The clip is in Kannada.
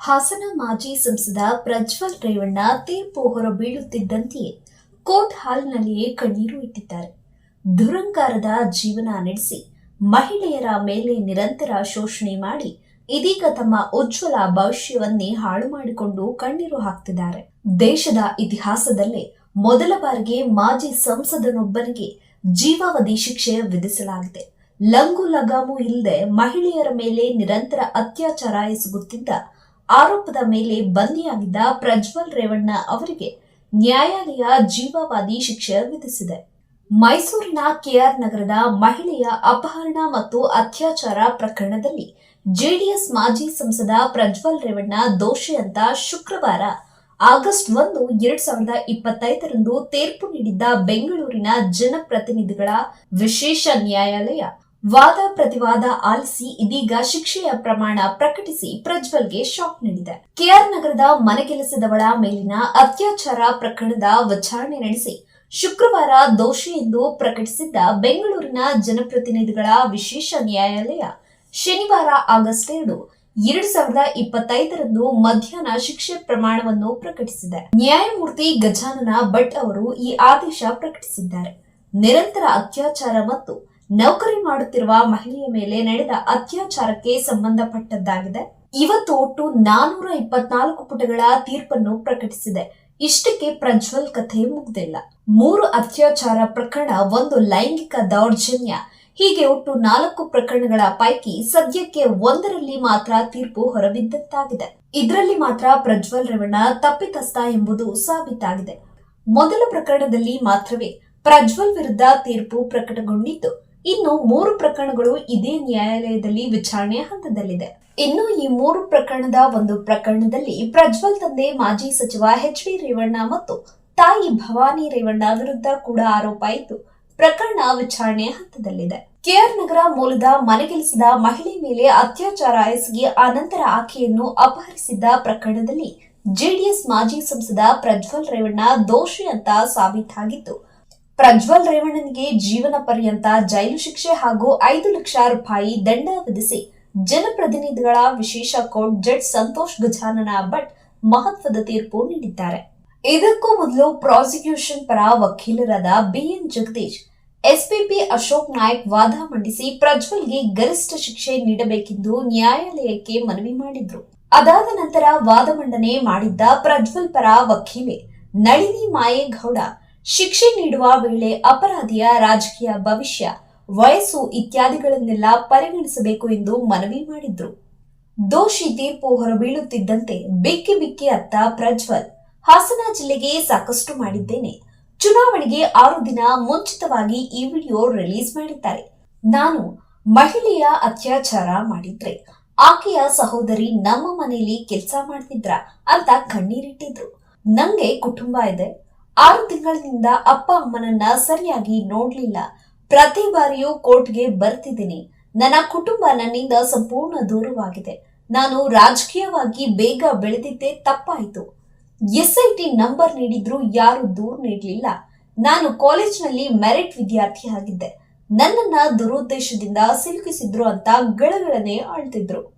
ಹಾಸನ ಮಾಜಿ ಸಂಸದ ಪ್ರಜ್ವಲ್ ರೇವಣ್ಣ ತೀರ್ಪು ಹೊರಬೀಳುತ್ತಿದ್ದಂತೆಯೇ ಕೋರ್ಟ್ ಹಾಲ್ನಲ್ಲಿಯೇ ಕಣ್ಣೀರು ಇಟ್ಟಿದ್ದಾರೆ. ದುರಂಕಾರದ ಜೀವನ ನಡೆಸಿ ಮಹಿಳೆಯರ ಮೇಲೆ ನಿರಂತರ ಶೋಷಣೆ ಮಾಡಿ ಇದೀಗ ತಮ್ಮ ಉಜ್ವಲ ಭವಿಷ್ಯವನ್ನೇ ಹಾಳು ಮಾಡಿಕೊಂಡು ಕಣ್ಣೀರು ಹಾಕ್ತಿದ್ದಾರೆ. ದೇಶದ ಇತಿಹಾಸದಲ್ಲೇ ಮೊದಲ ಬಾರಿಗೆ ಮಾಜಿ ಸಂಸದನೊಬ್ಬನಿಗೆ ಜೀವಾವಧಿ ಶಿಕ್ಷೆ ವಿಧಿಸಲಾಗಿದೆ. ಲಂಗು ಲಗಾಮು ಇಲ್ಲದೆ ಮಹಿಳೆಯರ ಮೇಲೆ ನಿರಂತರ ಅತ್ಯಾಚಾರ ಎಸಗುತ್ತಿದ್ದ ಆರೋಪದ ಮೇಲೆ ಬಂಧಿಯಾಗಿದ್ದ ಪ್ರಜ್ವಲ್ ರೇವಣ್ಣ ಅವರಿಗೆ ನ್ಯಾಯಾಲಯ ಜೀವಾವಧಿ ಶಿಕ್ಷೆ ವಿಧಿಸಿದೆ. ಮೈಸೂರಿನ ಕೆಆರ್ ನಗರದ ಮಹಿಳೆಯ ಅಪಹರಣ ಮತ್ತು ಅತ್ಯಾಚಾರ ಪ್ರಕರಣದಲ್ಲಿ ಜೆಡಿಎಸ್ ಮಾಜಿ ಸಂಸದ ಪ್ರಜ್ವಲ್ ರೇವಣ್ಣ ದೋಷಿ ಅಂತ ಶುಕ್ರವಾರ ಆಗಸ್ಟ್ ಒಂದು, ಎರಡ್ ಸಾವಿರದ ಇಪ್ಪತ್ತೈದರಂದು ತೀರ್ಪು ನೀಡಿದ್ದ ಬೆಂಗಳೂರಿನ ಜನಪ್ರತಿನಿಧಿಗಳ ವಿಶೇಷ ನ್ಯಾಯಾಲಯ. ವಾದ ಪ್ರತಿವಾದ ಆಲಿಸಿ ಇದೀಗ ಶಿಕ್ಷೆಯ ಪ್ರಮಾಣ ಪ್ರಕಟಿಸಿ ಪ್ರಜ್ವಲ್ಗೆ ಶಾಕ್ ನೀಡಿದೆ. ಕೆಆರ್ ನಗರದ ಮನೆಗೆಲಸದವಳ ಮೇಲಿನ ಅತ್ಯಾಚಾರ ಪ್ರಕರಣದ ವಿಚಾರಣೆ ನಡೆಸಿ ಶುಕ್ರವಾರ ದೋಷಿ ಎಂದು ಪ್ರಕಟಿಸಿದ್ದ ಬೆಂಗಳೂರಿನ ಜನಪ್ರತಿನಿಧಿಗಳ ವಿಶೇಷ ನ್ಯಾಯಾಲಯ ಶನಿವಾರ ಆಗಸ್ಟ್ ಎರಡು ಎರಡು ಸಾವಿರದ ಇಪ್ಪತ್ತೈದರಂದು ಮಧ್ಯಾಹ್ನ ಶಿಕ್ಷೆ ಪ್ರಮಾಣವನ್ನು ಪ್ರಕಟಿಸಿದೆ. ನ್ಯಾಯಮೂರ್ತಿ ಗಜಾನನ ಭಟ್ ಅವರು ಈ ಆದೇಶ ಪ್ರಕಟಿಸಿದ್ದಾರೆ. ನಿರಂತರ ಅತ್ಯಾಚಾರ ಮತ್ತು ನೌಕರಿ ಮಾಡುತ್ತಿರುವ ಮಹಿಳೆಯ ಮೇಲೆ ನಡೆದ ಅತ್ಯಾಚಾರಕ್ಕೆ ಸಂಬಂಧಪಟ್ಟದ್ದಾಗಿದೆ. ಇವತ್ತು ಒಟ್ಟು ನಾನೂರ ಇಪ್ಪತ್ನಾಲ್ಕು ಪುಟಗಳ ತೀರ್ಪನ್ನು ಪ್ರಕಟಿಸಿದೆ. ಇಷ್ಟಕ್ಕೆ ಪ್ರಜ್ವಲ್ ಕಥೆ ಮುಗ್ದಿಲ್ಲ. ಮೂರು ಅತ್ಯಾಚಾರ ಪ್ರಕರಣ, ಒಂದು ಲೈಂಗಿಕ ದೌರ್ಜನ್ಯ, ಹೀಗೆ ಒಟ್ಟು ನಾಲ್ಕು ಪ್ರಕರಣಗಳ ಪೈಕಿ ಸದ್ಯಕ್ಕೆ ಒಂದರಲ್ಲಿ ಮಾತ್ರ ತೀರ್ಪು ಹೊರಬಿದ್ದಂತಾಗಿದೆ. ಇದರಲ್ಲಿ ಮಾತ್ರ ಪ್ರಜ್ವಲ್ ರೇವಣ್ಣ ತಪ್ಪಿತಸ್ಥ ಎಂಬುದು ಸಾಬೀತಾಗಿದೆ. ಮೊದಲ ಪ್ರಕರಣದಲ್ಲಿ ಮಾತ್ರವೇ ಪ್ರಜ್ವಲ್ ವಿರುದ್ಧ ತೀರ್ಪು ಪ್ರಕಟಗೊಂಡಿದ್ದು ಇನ್ನು ಮೂರು ಪ್ರಕರಣಗಳು ಇದೇ ನ್ಯಾಯಾಲಯದಲ್ಲಿ ವಿಚಾರಣೆ ಹಂತದಲ್ಲಿದೆ. ಇನ್ನು ಈ ಮೂರು ಪ್ರಕರಣದ ಒಂದು ಪ್ರಕರಣದಲ್ಲಿ ಪ್ರಜ್ವಲ್ ತಂದೆ, ಮಾಜಿ ಸಚಿವ ಎಚ್ ಡಿ ರೇವಣ್ಣ ಮತ್ತು ತಾಯಿ ಭವಾನಿ ರೇವಣ್ಣ ವಿರುದ್ಧ ಕೂಡ ಆರೋಪ ಇದ್ದು, ಪ್ರಕರಣ ವಿಚಾರಣೆ ಹಂತದಲ್ಲಿದೆ. ಕೆಆರ್ ನಗರ ಮೂಲದ ಮನೆಗೆಲಸದ ಮಹಿಳೆ ಮೇಲೆ ಅತ್ಯಾಚಾರ ಎಸಗಿ ಆನಂತರ ಆಕೆಯನ್ನು ಅಪಹರಿಸಿದ್ದ ಪ್ರಕರಣದಲ್ಲಿ ಜೆಡಿಎಸ್ ಮಾಜಿ ಸಂಸದ ಪ್ರಜ್ವಲ್ ರೇವಣ್ಣ ದೋಷಿ ಅಂತ ಸಾಬೀತಾಗಿದ್ದು ಪ್ರಜ್ವಲ್ ರೇವಣ್ಣನಿಗೆ ಜೀವನ ಪರ್ಯಂತ ಜೈಲು ಶಿಕ್ಷೆ ಹಾಗೂ ಐದು ಲಕ್ಷ ರೂಪಾಯಿ ದಂಡ ವಿಧಿಸಿ ಜನಪ್ರತಿನಿಧಿಗಳ ವಿಶೇಷ ಕೋರ್ಟ್ ಜಡ್ಜ್ ಸಂತೋಷ್ ಗಜಾನನ ಭಟ್ ಮಹತ್ವದ ತೀರ್ಪು ನೀಡಿದ್ದಾರೆ. ಇದಕ್ಕೂ ಮೊದಲು ಪ್ರಾಸಿಕ್ಯೂಷನ್ ಪರ ವಕೀಲರಾದ ಬಿಎನ್ ಜಗದೀಶ್, ಎಸ್ಪಿಪಿ ಅಶೋಕ್ ನಾಯ್ಕ್ ವಾದ ಮಂಡಿಸಿ ಪ್ರಜ್ವಲ್ಗೆ ಗರಿಷ್ಠ ಶಿಕ್ಷೆ ನೀಡಬೇಕೆಂದು ನ್ಯಾಯಾಲಯಕ್ಕೆ ಮನವಿ ಮಾಡಿದ್ರು. ಅದಾದ ನಂತರ ವಾದ ಮಂಡನೆ ಮಾಡಿದ್ದ ಪ್ರಜ್ವಲ್ ಪರ ವಕೀಲೆ ನಳಿನಿ ಮಾಯೇಗೌಡ ಶಿಕ್ಷೆ ನೀಡುವ ವೇಳೆ ಅಪರಾಧಿಯ ರಾಜಕೀಯ ಭವಿಷ್ಯ, ವಯಸ್ಸು ಇತ್ಯಾದಿಗಳನ್ನೆಲ್ಲ ಪರಿಗಣಿಸಬೇಕು ಎಂದು ಮನವಿ ಮಾಡಿದ್ರು. ದೋಷಿ ತೀರ್ಪು ಹೊರಬೀಳುತ್ತಿದ್ದಂತೆ ಬಿಕ್ಕಿ ಬಿಕ್ಕಿ ಅತ್ತ ಪ್ರಜ್ವಲ್, ಹಾಸನ ಜಿಲ್ಲೆಗೆ ಸಾಕಷ್ಟು ಮಾಡಿದ್ದೇನೆ. ಚುನಾವಣೆಗೆ ಆರು ದಿನ ಮುಂಚಿತವಾಗಿ ಈ ವಿಡಿಯೋ ರಿಲೀಸ್ ಮಾಡಿದ್ದಾರೆ. ನಾನು ಮಹಿಳೆಯ ಅತ್ಯಾಚಾರ ಮಾಡಿದ್ರೆ, ಆಕೆಯ ಸಹೋದರಿ ನಮ್ಮ ಮನೆಯಲ್ಲಿ ಕೆಲಸ ಮಾಡ್ತಿದ್ರ ಅಂತ ಕಣ್ಣೀರಿಟ್ಟಿದ್ರು. ನಂಗೆ ಕುಟುಂಬ ಇದೆ. ಆರು ತಿಂಗಳಿನಿಂದ ಅಪ್ಪ ಅಮ್ಮನನ್ನ ಸರಿಯಾಗಿ ನೋಡ್ಲಿಲ್ಲ. ಪ್ರತಿ ಬಾರಿಯೂ ಕೋರ್ಟ್ಗೆ ಬರ್ತಿದ್ದೀನಿ. ನನ್ನ ಕುಟುಂಬ ನನ್ನಿಂದ ಸಂಪೂರ್ಣ ದೂರವಾಗಿದೆ. ನಾನು ರಾಜಕೀಯವಾಗಿ ಬೇಗ ಬೆಳೆದಿದ್ದೇ ತಪ್ಪಾಯಿತು. ಎಸ್ಐಟಿ ನಂಬರ್ ನೀಡಿದ್ರು ಯಾರು ದೂರು ನೀಡಲಿಲ್ಲ. ನಾನು ಕಾಲೇಜ್ನಲ್ಲಿ ಮೆರಿಟ್ ವಿದ್ಯಾರ್ಥಿ ಆಗಿದ್ದೆ. ನನ್ನನ್ನ ದುರುದ್ದೇಶದಿಂದ ಸಿಲುಕಿಸಿದ್ರು ಅಂತ ಗಳಗಳನೆ ಆಳ್ತಿದ್ರು.